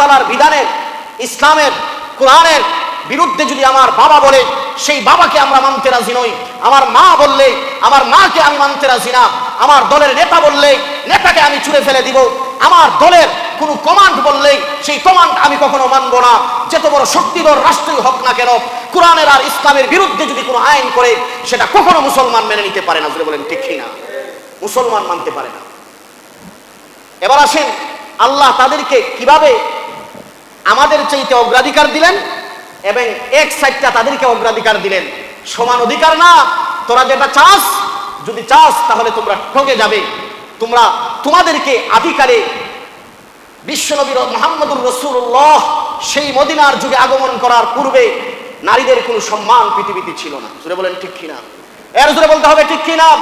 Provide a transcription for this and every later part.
তালার বিধানের, ইসলামের, কোরআনের বিরুদ্ধে যদি আমার বাবা বলে, সেই বাবাকে আমরা মানতে রাজি নই। আমার মা বললে, আমার মাকে আমি মানতে রাজি না। আমার দলের নেতা বললে, নেতাকে আমি ছুঁড়ে ফেলে দিব। আমার দলের কোনো কমান্ড বললেই সেই কমান্ড আমি কখনো মানবো না। যত বড় শক্তিধর রাষ্ট্রীয় হক না কেন, কোরআনের আর ইসলামের বিরুদ্ধে যদি কোনো আইন করে, সেটা কখনো মুসলমান মেনে নিতে পারে না। বলেন, ঠিক না মুসলমান মানতে পারে না। এবার আসেন, আল্লাহ তাদেরকে কীভাবে আমাদের চাইতে অগ্রাধিকার দিলেন এবং এক সাইডটা তাদেরকে অগ্রাধিকার দিলেন। সমান অধিকার না, তোরা যেটা চাস, যদি চাস, তাহলে তোমরা ঠকে যাবে। তোমরা, তোমাদেরকে আধিকারে বিশ্বনবীর মোহাম্মদুর রসুল্লাহ সেই মদিনার যুগে আগমন করার পূর্বে নারীদের কোনো সম্মান পৃথিবীতে ছিল না। জুড়ে বলেন ঠিক কিনা? এর জুড়ে বলতে হবে ঠিক কিনা?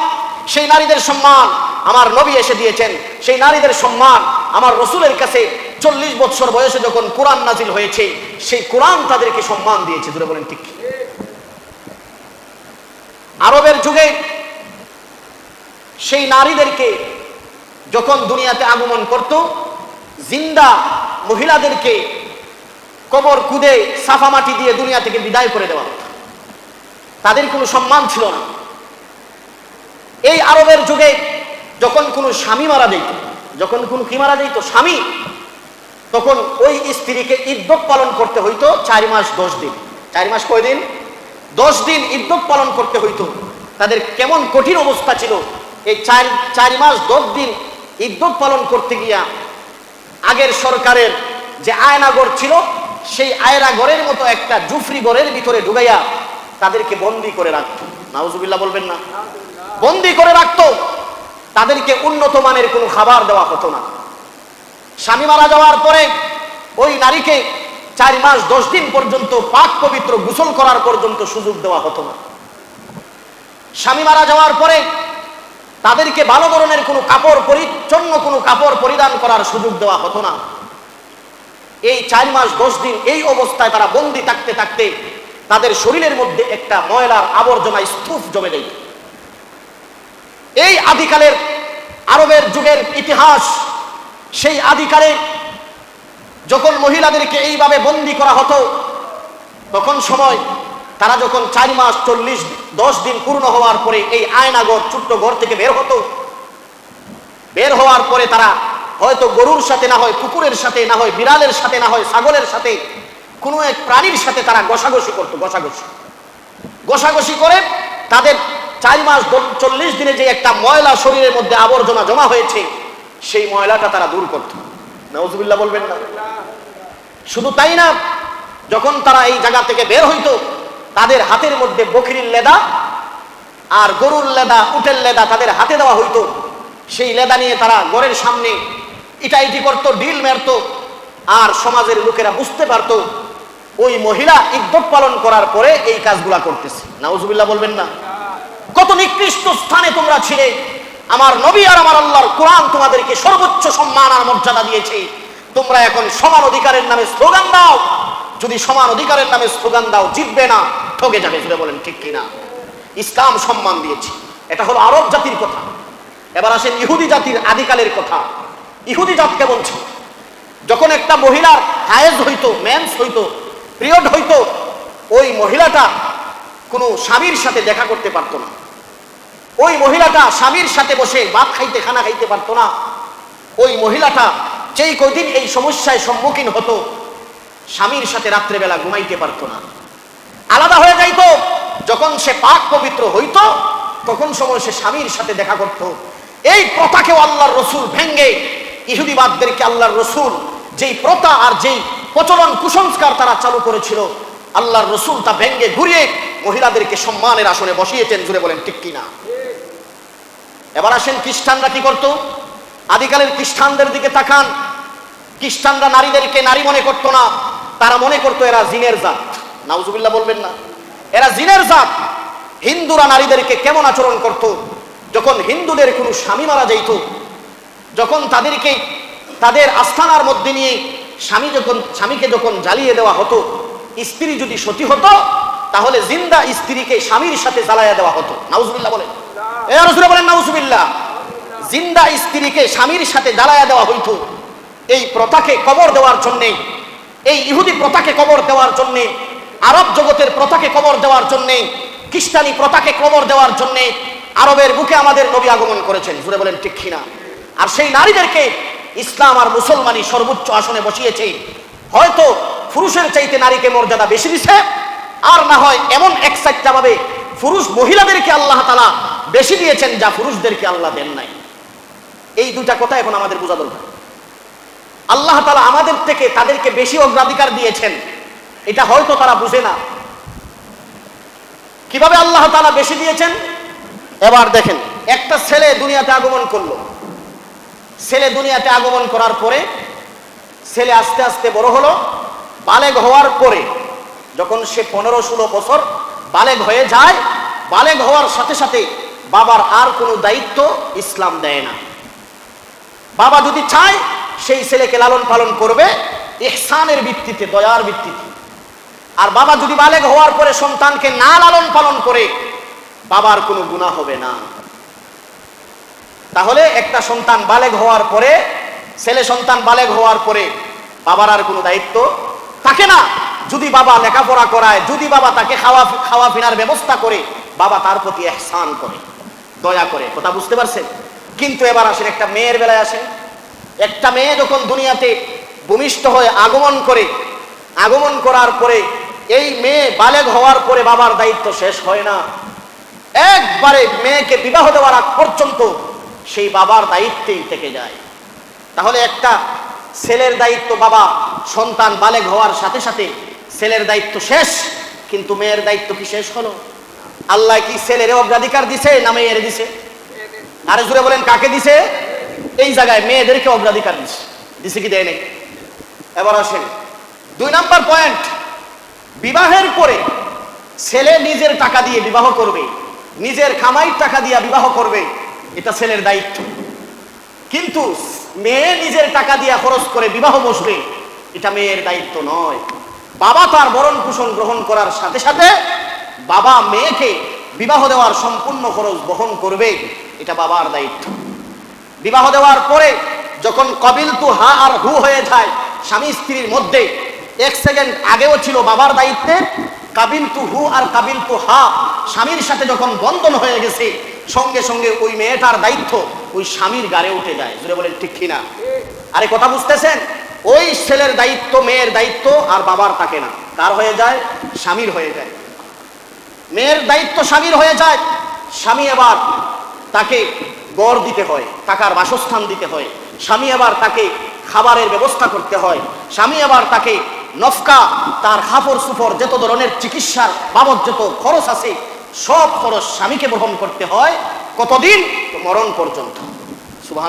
সেই নারীদের সম্মান আমার নবী এসে দিয়েছেন। সেই নারীদের সম্মান আমার রসুলের কাছে চল্লিশ বছর বয়সে যখন কোরআন নাজিল হয়েছে, সেই কোরআন তাদেরকে সম্মান দিয়েছে। জুড়ে বলেন ঠিক আরবের যুগে সেই নারীদেরকে যখন দুনিয়াতে আগমন করত, জিন্দা মহিলাদেরকে কবর কুদে সাফা মাটি দিয়ে দুনিয়া থেকে বিদায় করে দেওয়া তাদের কোনো সম্মান ছিল না। এই আরবের যুগে যখন কোনো স্বামী মারা যেত যখন কোনো কি মারা যেত স্বামী তখন ওই স্ত্রীকে ইদ্যত পালন করতে হইতো চার মাস, দশ দিন। চার মাস কয়দিন দশ দিন ইদ্যত পালন করতে হইতো। তাদের কেমন কঠিন অবস্থা ছিল। এই চার চার মাস, দশ দিন ইদ্যত পালন করতে গিয়া আগের সরকারের যে আয়নাগর ছিল, সেই আয়নাগরের মতো একটা জুফরি গড়ের ভিতরে ঢুকাইয়া তাদেরকে বন্দি করে রাখতো। নাউজুবিল্লাহ বলবেন না? বন্দি করে রাখতো। তাদেরকে উন্নত মানের কোনো খাবার দেওয়া হতো না। স্বামী মারা যাওয়ার পরে ওই নারীকে চার মাস, দশ দিন পর্যন্ত পাক পবিত্র গোসল করার পর্যন্ত সুযোগ দেওয়া হতো না। স্বামী মারা যাওয়ার পরে তাদেরকে ভালো ধরনের কোনো কাপড় পরিচ্ছন্ন কোনো কাপড় পরিধান করার সুযোগ দেওয়া হতো না। এই চার মাস, দশ দিন এই অবস্থায় তারা বন্দি থাকতে থাকতে তাদের শরীরের মধ্যে একটা ময়লার আবর্জনা, স্তূপ জমে দেয় এই আদিকালের আরবের যুগের ইতিহাস সেই আদিকালে যখন মহিলাদেরকে এইভাবে বন্দি করা হতো, তখন সময় তারা যখন চার মাস, চল্লিশ, দশ দিন পূর্ণ হওয়ার পরে এই আয়নাগর ছোট্ট ঘর থেকে বের হতো, বের হওয়ার পরে তারা হয়তো গরুর সাথে না হয়, কুকুরের সাথে না হয়, বিড়ালের সাথে না হয়, ছাগলের সাথে, কোনো এক প্রাণীর সাথে তারা ঘষাঘষি করতো ঘষাঘষি ঘষাঘষি করে তাদের চার মাস চল্লিশ দিনে যে একটা ময়লা শরীরের মধ্যে আবর্জনা জমা হয়েছে সেই ময়লাটা তারা দূর করত। নজবুল্লাহ বলবেন না। শুধু তাই না যখন তারা এই জায়গা থেকে বের হইতো তাদের হাতের মধ্যে বকরির লেদা আর গরুর লেদা উটের লেদা তাদের হাতে দেওয়া হইতো। সেই লেদা নিয়ে তারা ঘরের সামনে ইটা ইটি করতো ঢিল মারতো আর সমাজের লোকেরা বুঝতে পারতো ওই মহিলা ইদ্যত পালন করার পরে এই কাজগুলা করতেছে। নাউজুবিল্লাহ বলবেন না। কত নিকৃষ্ট স্থানে তোমরা ছিলে আমার নবী আর আমার আল্লাহর কোরআন তোমাদেরকে সর্বোচ্চ সম্মান আর মর্যাদা দিয়েছে। তোমরা এখন সমান অধিকারের নামে স্লোগান দাও। যদি সমান অধিকারের নামে স্লোগান দাও, জিতবে না, ঠকে যাবে জুড়ে বলেন, ঠিক কিনা? ইসলাম সম্মান দিয়েছে। এটা হলো আরব জাতির কথা। এবার আসেন ইহুদি জাতির আদিকালের কথা। ইহুদি জাত কেমন ছিল যখন একটা মহিলার হায়েজ হইতো মেন্স হইতো, পিরিয়ড হইতো, ওই মহিলাটা কোনো স্বামীর সাথে দেখা করতে পারতো না। ওই মহিলাটা স্বামীর সাথে বসে ভাত খাইতে, খানা খাইতে পারতো না। ওই মহিলাটা যেই কদিন এই সমস্যায় সম্মুখীন হতো, স্বামীর সাথে রাত্রেবেলা ঘুমাইতে পারতো না। আলাদা হয়ে যাইতো, যখন সে পাক পবিত্র হইত, তখন সময় সে স্বামীর সাথে দেখা করত। এই প্রথাকেও আল্লাহর রসুল ভেঙ্গে, ইহুদিবাদদেরকে আল্লাহর রসুল যেই প্রথা আর যেই প্রচলন কুসংস্কার তারা চালু করেছিল, আল্লাহর রসুল তা ভেঙ্গে ঘুরিয়ে মহিলাদেরকে সম্মানের আসনে বসিয়েছেন, জুড়ে বলেন, ঠিক কিনা? এবার আসেন খ্রিস্টানরা কি করত? আদিকালের খ্রিস্টানদের দিকে তাকান। খ্রিস্টানরা নারীদেরকে নারী মনে করতো না, তারা মনে করতো এরা জিনের জাত। নাউজুবিল্লাহ বলবেন না। এরা জিনের জাত। হিন্দুরা নারীদেরকে কেমন আচরণ করত? যখন হিন্দুদের কোনো স্বামী মারা যাইত, যখন তাদেরকে তাদের আস্থানার মধ্যে নিয়ে স্বামী যখন, স্বামীকে যখন জ্বালিয়ে দেওয়া হতো, স্ত্রী যদি সতী হতো, তাহলে জিন্দা স্ত্রীকে স্বামীর সাথে জ্বালাইয়া দেওয়া হতো। নাউজুবিল্লাহ বলেন। জিন্দা স্ত্রীকে স্বামীর সাথে জ্বালাইয়া দেওয়া হইতো। এই প্রথাকে কবর দেওয়ার জন্যে, এই ইহুদি প্রথাকে কবর দেওয়ার জন্যে, আরব জগতের প্রথাকে কবর দেওয়ার জন্যে, খ্রিস্টানি প্রথাকে কবর দেওয়ার জন্যে আরবের বুকে আমাদের নবী আগমন করেছেন। বলেন, ঠিক আর সেই নারীদেরকে ইসলাম আর মুসলমানই সর্বোচ্চ আসনে বসিয়েছে। হয়তো পুরুষের চাইতে নারীকে মর্যাদা বেশি দিছে, আর না হয় এমন এক সাইটটা ভাবে পুরুষ মহিলাদেরকে আল্লাহ তালা বেশি দিয়েছেন যা পুরুষদেরকে আল্লাহ দেন নাই। এই দুইটা কথা এখন আমাদের বোঝা দরকার। আল্লাহ তালা আমাদের থেকে তাদেরকে বেশি অগ্রাধিকার দিয়েছেন। এটা হয়তো তারা বুঝে না। কীভাবে আল্লাহ তালা বেশি দিয়েছেন? এবার দেখেন, একটা ছেলে দুনিয়াতে আগমন করল। ছেলে দুনিয়াতে আগমন করার পরে ছেলে আস্তে আস্তে বড় হলো, বালেগ হওয়ার পরে যখন সে পনেরো ষোলো বছর বালেগ হয়ে যায়, বালেগ হওয়ার সাথে সাথে বাবার আর কোনো দায়িত্ব ইসলাম দেয় না। বাবা যদি চায়, সেই ছেলেকে লালন পালন করবে ইহসানের ভিত্তিতে, দয়ার ভিত্তিতে। আর বাবা যদি বালেগ হওয়ার পরে সন্তানকে না লালন পালন করে, বাবার কোনো গুণা হবে না। তাহলে একটা সন্তান বালেগ হওয়ার পরে, ছেলে সন্তান বালেগ হওয়ার পরে বাবার আর কোনো দায়িত্ব থাকে না। যদি বাবা লেখাপড়া করায়, যদি বাবা তাকে খাওয়া খাওয়া ফিনার ব্যবস্থা করে, বাবা তার প্রতি এহসান করে। দয়া করে, কথা বুঝতে পারছেন? কিন্তু এবার আসেন, একটা মেয়ের বেলায় আসেন। একটা মেয়ে যখন দুনিয়াতে ভূমিষ্ঠ হয়ে আগমন করে, আগমন করার পরে এই মেয়ে বালেগ হওয়ার পরে বাবার দায়িত্ব শেষ হয় না। একবারে মেয়েকে বিবাহ দেওয়ার আগ পর্যন্ত সেই বাবার দায়িত্বেই থেকে যায়। তাহলে একটা ছেলের দায়িত্ব বাবা, সন্তান বালেগ হওয়ার সাথে সাথে ছেলের দায়িত্ব শেষ, কিন্তু মেয়ের দায়িত্ব কি শেষ হলো? আল্লাহ কি ছেলের অগ্রাধিকার দিছে না মেয়ের দিছে? আরে জুড়ে বলেন, কাকে দিছে? এই জায়গায় মেয়েদেরকে অগ্রাধিকার দিছে। দিছে কি দেয় নেই? এবার আসেন। দুই নাম্বার পয়েন্ট, বিবাহের পরে ছেলে নিজের টাকা দিয়ে বিবাহ করবে, নিজের কামাইয়ের টাকা দিয়ে বিবাহ করবে, এটা ছেলের দায়িত্ব। কিন্তু মেয়ে নিজের টাকা দিয়ে খরচ করে বিবাহ বসবে, এটা মেয়ের দায়িত্ব নয়। বাবা তার বরণ পোষণ গ্রহণ করার সাথে সাথে বাবা মেয়েকে বিবাহ দেওয়ার সম্পূর্ণ খরচ বহন করবে, এটা বাবার দায়িত্ব। বিবাহ দেওয়ার পরে যখন কবিল তু হা আর হু হয়ে যায়, স্বামী স্ত্রীর মধ্যে এক সেকেন্ড আগেও ছিল বাবার দায়িত্বে কাবিল তু হু আর কাবিল তু হা স্বামীর সাথে যখন বন্ধন হয়ে গেছে, সঙ্গে সঙ্গে ওই মেয়েটার দায়িত্ব ওই স্বামীর গাড়ে উঠে যায়। জুড়ে বলেন, ঠিক কিনা? আরে কথা বুঝতেছেন? ওই ছেলের দায়িত্ব, মেয়ের দায়িত্ব আর বাবার থাকে না। কার হয়ে যায়? স্বামীর হয়ে যায়। মেয়ের দায়িত্ব স্বামীর হয়ে যায়। স্বামী আবার তাকে গড় দিতে হয়, টাকার বাসস্থান দিতে হয়। স্বামী আবার তাকে খাবারের ব্যবস্থা করতে হয়। স্বামী আবার তাকে নফকা, তার খাপড় সুফর যত ধরনের চিকিৎসার বাবদ যত খরচ আছে, সব খরচ স্বামীকে বহন করতে হয়। কতদিন? মরণ পর্যন্ত। সুবাহ